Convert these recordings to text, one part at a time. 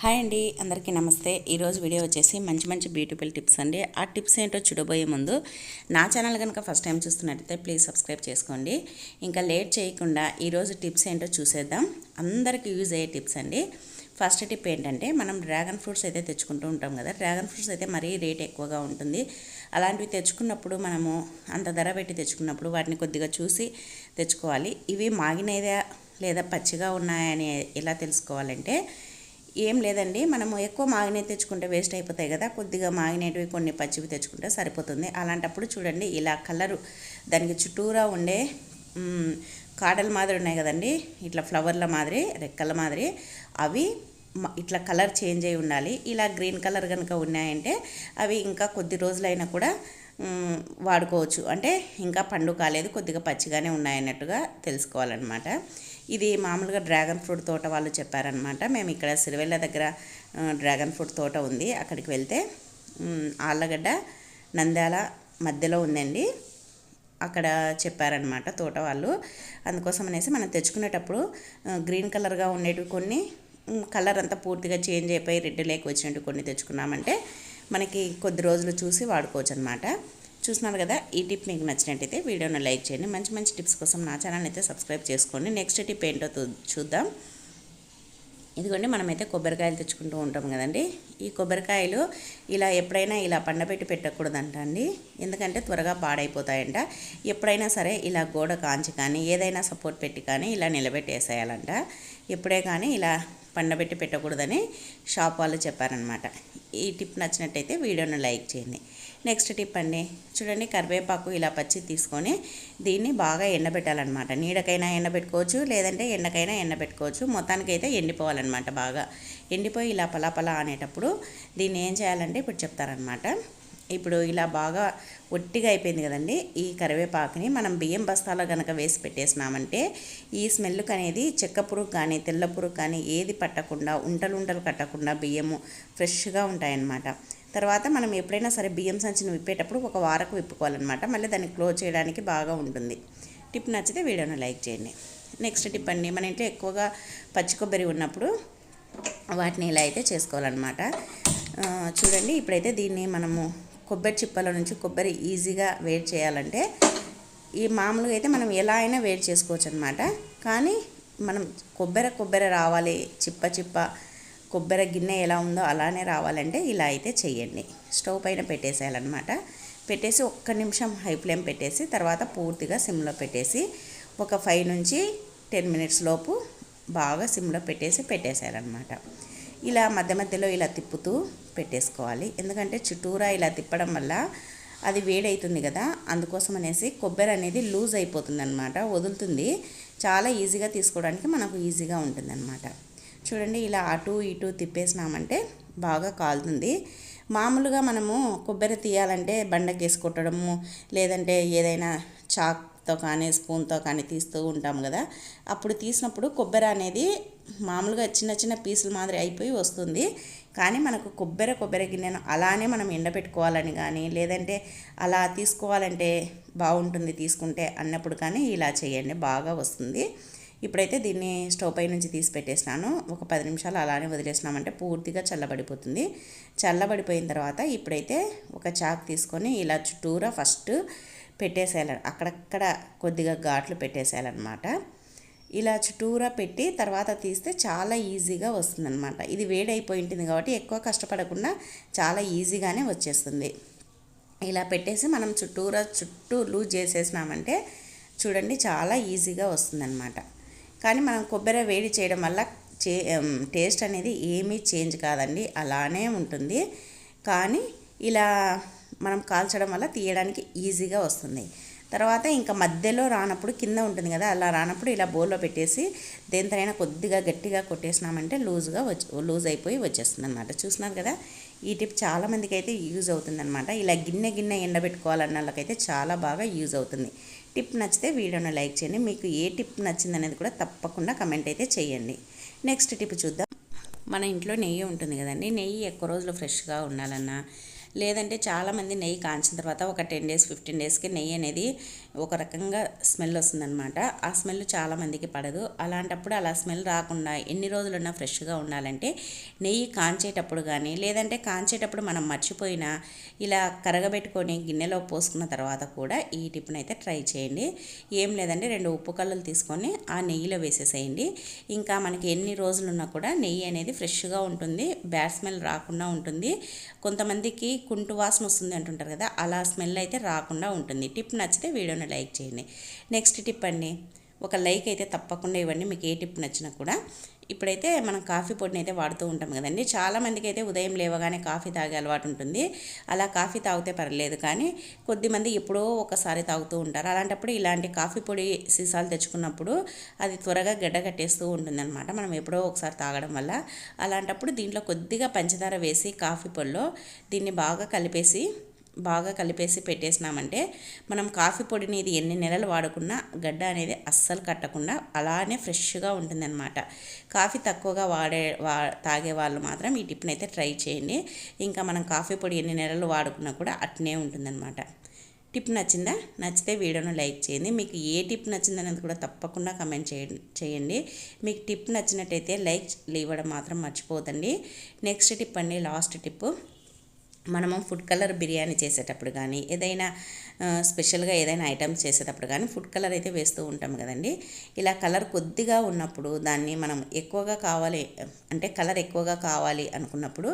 Hi అండి అందరికీ నమస్తే. ఈరోజు వీడియో వచ్చేసి మంచి మంచి బ్యూటిఫుల్ టిప్స్ అండి. ఆ టిప్స్ ఏంటో చూడబోయే ముందు నా ఛానల్ కనుక ఫస్ట్ టైం చూస్తున్నట్టయితే ప్లీజ్ సబ్స్క్రైబ్ చేసుకోండి. ఇంకా లేట్ చేయకుండా ఈరోజు టిప్స్ ఏంటో చూసేద్దాం. అందరికీ యూజ్ అయ్యే టిప్స్ అండి. ఫస్ట్ టిప్ ఏంటంటే మనం డ్రాగన్ ఫ్రూట్స్ అయితే తెచ్చుకుంటూ ఉంటాం కదా. డ్రాగన్ ఫ్రూట్స్ అయితే మరీ రేట్ ఎక్కువగా ఉంటుంది. అలాంటివి తెచ్చుకున్నప్పుడు మనము అంత ధర పెట్టి తెచ్చుకున్నప్పుడు వాటిని కొద్దిగా చూసి తెచ్చుకోవాలి. ఇవి మాగినదా లేదా పచ్చిగా ఉన్నాయని ఎలా తెలుసుకోవాలంటే ఏం లేదండి. మనము ఎక్కువ మాగినవి తెచ్చుకుంటే వేస్ట్ అయిపోతాయి కదా. కొద్దిగా మాగినవి కొన్ని పచ్చివి తెచ్చుకుంటే సరిపోతుంది. అలాంటప్పుడు చూడండి ఇలా కలరు దానికి చుట్టూరా ఉండే కాడల మాదిరి ఉన్నాయి కదండి. ఇట్లా ఫ్లవర్ల మాదిరి రెక్కల మాదిరి. అవి ఇట్లా కలర్ చేంజ్ అయి ఉండాలి. ఇలా గ్రీన్ కలర్ కనుక ఉన్నాయంటే అవి ఇంకా కొద్ది రోజులైనా కూడా వాడుకోవచ్చు. అంటే ఇంకా పండు కాలేదు కొద్దిగా పచ్చిగానే ఉన్నాయన్నట్టుగా తెలుసుకోవాలన్నమాట. ఇది మామూలుగా డ్రాగన్ ఫ్రూట్ తోట వాళ్ళు చెప్పారనమాట మేము ఇక్కడ సిరివెల్ల దగ్గర డ్రాగన్ ఫ్రూట్ తోట ఉంది. అక్కడికి వెళ్తే ఆళ్ళగడ్డ నంద్యాల మధ్యలో ఉందండి. అక్కడ చెప్పారనమాట తోట వాళ్ళు. అందుకోసం అనేసి మనం తెచ్చుకునేటప్పుడు గ్రీన్ కలర్గా ఉండేటివి కొన్ని కలర్ అంతా పూర్తిగా చేంజ్ అయిపోయి రెడ్ లేక వచ్చినట్టు కొన్ని తెచ్చుకున్నామంటే మనకి కొద్ది రోజులు చూసి వాడుకోవచ్చు అనమాట చూస్తున్నారు కదా ఈ టిప్ మీకు నచ్చినట్టయితే వీడియోను లైక్ చేయండి. మంచి మంచి టిప్స్ కోసం నా ఛానల్ అయితే సబ్స్క్రైబ్ చేసుకోండి. నెక్స్ట్ టిప్ ఏంటో చూద్దాం. ఇదిగోండి మనమైతే కొబ్బరికాయలు తెచ్చుకుంటూ ఉంటాం కదండి. ఈ కొబ్బరికాయలు ఇలా ఎప్పుడైనా ఇలా పండబెట్టి పెట్టకూడదంట అండి. ఎందుకంటే త్వరగా పాడైపోతాయంట. ఎప్పుడైనా సరే ఇలా గోడ కాంచి కానీ ఏదైనా సపోర్ట్ పెట్టి కానీ ఇలా నిలబెట్టేసేయాలంట. ఎప్పుడే కానీ ఇలా పండబెట్టి పెట్టకూడదని షాప్ వాళ్ళు చెప్పారనమాట ఈ టిప్ నచ్చినట్టయితే వీడియోను లైక్ చేయండి. నెక్స్ట్ టిప్ అండి చూడండి కరివేపాకు ఇలా పచ్చి తీసుకొని దీన్ని బాగా ఎండబెట్టాలన్నమాట. నీడకైనా ఎండబెట్టుకోవచ్చు లేదంటే ఎండకైనా ఎండబెట్టుకోవచ్చు. మొత్తానికి అయితే ఎండిపోవాలన్నమాట బాగా. ఎండిపోయి ఇలా పలాపలా అనేటప్పుడు దీన్ని ఏం చేయాలంటే ఇప్పుడు చెప్తారనమాట ఇప్పుడు ఇలా బాగా ఒట్టిగా అయిపోయింది కదండి. ఈ కరివేపాకుని మనం బియ్యం బస్తాలో కనుక వేసి పెట్టేసినామంటే ఈ స్మెల్కి అనేది చెక్క పురుగు కానీ తెల్ల పురుగు కానీ ఏది పట్టకుండా ఉంటలు ఉంటలు కట్టకుండా బియ్యము ఫ్రెష్గా ఉంటాయన్నమాట. తర్వాత మనం ఎప్పుడైనా సరే బియ్యం సంచిని విప్పేటప్పుడు ఒక వారకు విప్పుకోవాలన్నమాట. మళ్ళీ దాన్ని క్లోజ్ చేయడానికి బాగా ఉంటుంది. టిప్ నచ్చితే వీడియోను లైక్ చేయండి. నెక్స్ట్ టిప్ అండి మన ఇంట్లో ఎక్కువగా పచ్చి కొబ్బరి ఉన్నప్పుడు వాటిని ఇలా అయితే చేసుకోవాలన్నమాట. చూడండి ఇప్పుడైతే దీన్ని మనము కొబ్బరి చిప్పల నుంచి కొబ్బరి ఈజీగా వేడి చేయాలంటే ఈ మామూలుగా అయితే మనం ఎలా అయినా వేడి చేసుకోవచ్చు అనమాట కానీ మనం కొబ్బరి కొబ్బరి రావాలి చిప్ప చిప్ప కొబ్బరి గిన్నె ఎలా ఉందో అలానే రావాలంటే ఇలా అయితే చెయ్యండి స్టవ్ పైన పెట్టేసేయాలన్నమాట. పెట్టేసి ఒక్క నిమిషం హై ఫ్లేమ్ పెట్టేసి తర్వాత పూర్తిగా సిమ్లో పెట్టేసి ఒక ఫైవ్ నుంచి టెన్ మినిట్స్ లోపు బాగా సిమ్లో పెట్టేసి పెట్టేసేయాలన్నమాట. ఇలా మధ్య మధ్యలో ఇలా తిప్పుతూ పెట్టేసుకోవాలి. ఎందుకంటే చుట్టూరా ఇలా తిప్పడం వల్ల అది వేడవుతుంది కదా. అందుకోసం అనేసి కొబ్బరి అనేది లూజ్ అయిపోతుంది అనమాట వదులుతుంది. చాలా ఈజీగా తీసుకోవడానికి మనకు ఈజీగా ఉంటుందన్నమాట. చూడండి ఇలా అటు ఇటు తిప్పేసినామంటే బాగా కాలుతుంది. మామూలుగా మనము కొబ్బరి తీయాలంటే బండకేసి కొట్టడము లేదంటే ఏదైనా చాక్తో కానీ స్పూన్తో కానీ తీస్తూ ఉంటాం కదా. అప్పుడు తీసినప్పుడు కొబ్బరి అనేది మామూలుగా చిన్న చిన్న పీసులు మాదిరి అయిపోయి వస్తుంది. కానీ మనకు కొబ్బరి కొబ్బరి గిన్నెను అలానే మనం ఎండబెట్టుకోవాలని కానీ లేదంటే అలా తీసుకోవాలంటే బాగుంటుంది తీసుకుంటే అన్నప్పుడు కానీ ఇలా చేయండి బాగా వస్తుంది. ఇప్పుడైతే దీన్ని స్టవ్ పై నుంచి తీసి పెట్టేసినాను. ఒక పది నిమిషాలు అలానే వదిలేసినామంటే పూర్తిగా చల్లబడిపోతుంది. చల్లబడిపోయిన తర్వాత ఇప్పుడైతే ఒక చాక్ తీసుకొని ఇలా చుట్టూరా ఫస్ట్ పెట్టేసేయాలి అక్కడక్కడ కొద్దిగా ఘాట్లు పెట్టేసేయాలన్నమాట. ఇలా చుట్టూరా పెట్టి తర్వాత తీస్తే చాలా ఈజీగా వస్తుందన్నమాట. ఇది వేడైపోయి ఉంటుంది కాబట్టి ఎక్కువ కష్టపడకుండా చాలా ఈజీగానే వచ్చేస్తుంది. ఇలా పెట్టేసి మనం చుట్టూరా చుట్టూ లూజ్ చేసేసినామంటే చూడండి చాలా ఈజీగా వస్తుందన్నమాట. కానీ మనం కొబ్బరి వేడి చేయడం వల్ల చే టేస్ట్ అనేది ఏమీ చేంజ్ కాదండి. అలానే ఉంటుంది. కానీ ఇలా మనం కాల్చడం వల్ల తీయడానికి ఈజీగా వస్తుంది. తర్వాత ఇంకా మధ్యలో రానప్పుడు కింద ఉంటుంది కదా అలా రానప్పుడు ఇలా బౌల్లో పెట్టేసి దేనితోనైనా కొద్దిగా గట్టిగా కొట్టేసినామంటే లూజ్గా వచ్చి లూజ్ అయిపోయి వచ్చేస్తుంది అనమాట చూసినారు కదా ఈ టిప్ చాలామందికి అయితే యూజ్ అవుతుందన్నమాట. ఇలా గిన్నె గిన్నె ఎండబెట్టుకోవాలన్న వాళ్ళకైతే చాలా బాగా యూజ్ అవుతుంది. టిప్ నచ్చితే వీడియోను లైక్ చేయండి. మీకు ఏ టిప్ నచ్చింది అనేది కూడా తప్పకుండా కమెంట్ అయితే చేయండి. నెక్స్ట్ టిప్ చూద్దాం. మన ఇంట్లో నెయ్యి ఉంటుంది కదండి. నెయ్యి ఎక్కువ రోజులు ఫ్రెష్గా ఉండాలన్నా లేదంటే చాలామంది నెయ్యి కాంచిన తర్వాత ఒక టెన్ డేస్ ఫిఫ్టీన్ డేస్కి నెయ్యి అనేది ఒక రకంగా స్మెల్ వస్తుందన్నమాట. ఆ స్మెల్ చాలామందికి పడదు. అలాంటప్పుడు అలా స్మెల్ రాకుండా ఎన్ని రోజులున్నా ఫ్రెష్గా ఉండాలంటే నెయ్యి కాంచేటప్పుడు కానీ లేదంటే కాంచేటప్పుడు మనం మర్చిపోయినా ఇలా కరగబెట్టుకొని గిన్నెలో పోసుకున్న తర్వాత కూడా ఈ టిప్ని అయితే ట్రై చేయండి. ఏం లేదంటే రెండు ఉప్పు కళ్ళలు తీసుకొని ఆ నెయ్యిలో వేసేసేయండి. ఇంకా మనకి ఎన్ని రోజులున్నా కూడా నెయ్యి అనేది ఫ్రెష్గా ఉంటుంది. బ్యాడ్ స్మెల్ రాకుండా ఉంటుంది. కొంతమందికి కుంటు వాసన వస్తుంది అంటుంటారు కదా అలా స్మెల్ అయితే రాకుండా ఉంటుంది. టిప్ నచ్చితే వీడియోని లైక్ చేయండి. నెక్స్ట్ టిప్ అండి ఒక లైక్ అయితే తప్పకుండా ఇవ్వండి. మీకు ఏ టిప్ నచ్చినా కూడా. ఇప్పుడైతే మనం కాఫీ పొడిని అయితే వాడుతూ ఉంటాం కదండి. చాలామందికి అయితే ఉదయం లేవగానే కాఫీ తాగే అలవాటు ఉంటుంది. అలా కాఫీ తాగితే పర్లేదు కానీ కొద్దిమంది ఎప్పుడో ఒకసారి తాగుతూ ఉంటారు. అలాంటప్పుడు ఇలాంటి కాఫీ పొడి సీసాలు తెచ్చుకున్నప్పుడు అది త్వరగా గడ్డ కట్టేస్తూ ఉంటుందన్నమాట. మనం ఎప్పుడో ఒకసారి తాగడం వల్ల. అలాంటప్పుడు దీంట్లో కొద్దిగా పంచదార వేసి కాఫీ పొడిలో దీన్ని బాగా కలిపేసి బాగా కలిపేసి పెట్టేసినామంటే మనం కాఫీ పొడిని ఇది ఎన్ని నెలలు వాడుకున్నా గడ్డ అనేది అస్సలు కట్టకుండా అలానే ఫ్రెష్గా ఉంటుందన్నమాట. కాఫీ తక్కువగా వాడే వా తాగే వాళ్ళు మాత్రం ఈ టిప్ని అయితే ట్రై చేయండి. ఇంకా మనం కాఫీ పొడి ఎన్ని నెలలు వాడుకున్నా కూడా అట్నే ఉంటుందన్నమాట. టిప్ నచ్చిందా? నచ్చితే వీడియోను లైక్ చేయండి. మీకు ఏ టిప్ నచ్చిందనేది కూడా తప్పకుండా కమెంట్ చేయండి చేయండి. మీకు టిప్ నచ్చినట్టయితే లైక్ ఇవ్వడం మాత్రం మర్చిపోదండి నెక్స్ట్ టిప్ అండి లాస్ట్ టిప్ మనము ఫుడ్ కలర్ బిర్యానీ చేసేటప్పుడు కానీ ఏదైనా స్పెషల్గా ఏదైనా ఐటమ్స్ చేసేటప్పుడు కానీ ఫుడ్ కలర్ అయితే వేస్తూ ఉంటాం కదండి. ఇలా కలర్ కొద్దిగా ఉన్నప్పుడు దాన్ని మనం ఎక్కువగా కావాలి అంటే కలర్ ఎక్కువగా కావాలి అనుకున్నప్పుడు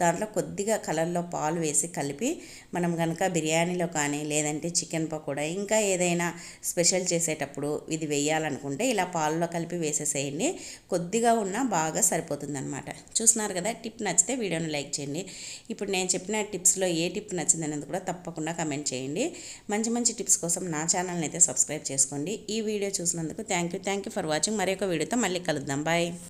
దాంట్లో కొద్దిగా కలర్లో పాలు వేసి కలిపి మనం కనుక బిర్యానీలో కానీ లేదంటే చికెన్ పకోడా ఇంకా ఏదైనా స్పెషల్ చేసేటప్పుడు ఇది వేయాలనుకుంటే ఇలా పాలలో కలిపి వేసేసేయండి. కొద్దిగా ఉన్నా బాగా సరిపోతుంది అనమాట చూస్తున్నారు కదా టిప్ నచ్చితే వీడియోని లైక్ చేయండి. ఇప్పుడు నేను చెప్పిన టిప్స్లో ఏ టిప్ నచ్చిందనేది కూడా తప్పకుండా కమెంట్ చేయండి. మంచి మంచి టిప్స్ కోసం నా ఛానల్ని అయితే సబ్స్క్రైబ్ చేసుకోండి. ఈ వీడియో చూసినందుకు thank you thank you for watching. మరి వీడియోతో మళ్ళీ కలుద్దాం. బాయ్.